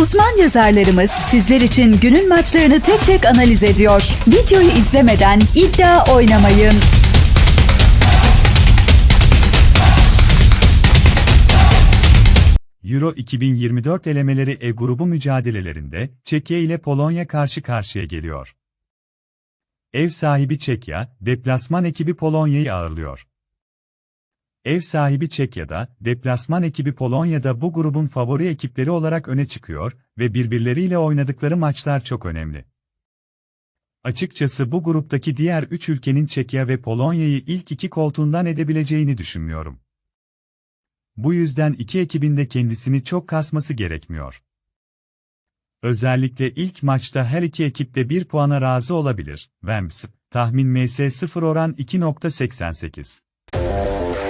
Uzman yazarlarımız sizler için günün maçlarını tek tek analiz ediyor. Videoyu izlemeden iddia oynamayın. Euro 2024 elemeleri E grubu mücadelelerinde Çekya ile Polonya karşı karşıya geliyor. Ev sahibi Çekya, deplasman ekibi Polonya'yı ağırlıyor. Ev sahibi Çekya'da, deplasman ekibi Polonya'da bu grubun favori ekipleri olarak öne çıkıyor ve birbirleriyle oynadıkları maçlar çok önemli. Açıkçası bu gruptaki diğer üç ülkenin Çekya ve Polonya'yı ilk iki koltuğundan edebileceğini düşünmüyorum. Bu yüzden iki ekibin de kendisini çok kasması gerekmiyor. Özellikle ilk maçta her iki ekip de bir puana razı olabilir. Vems, tahmin MS0 oran 2.88.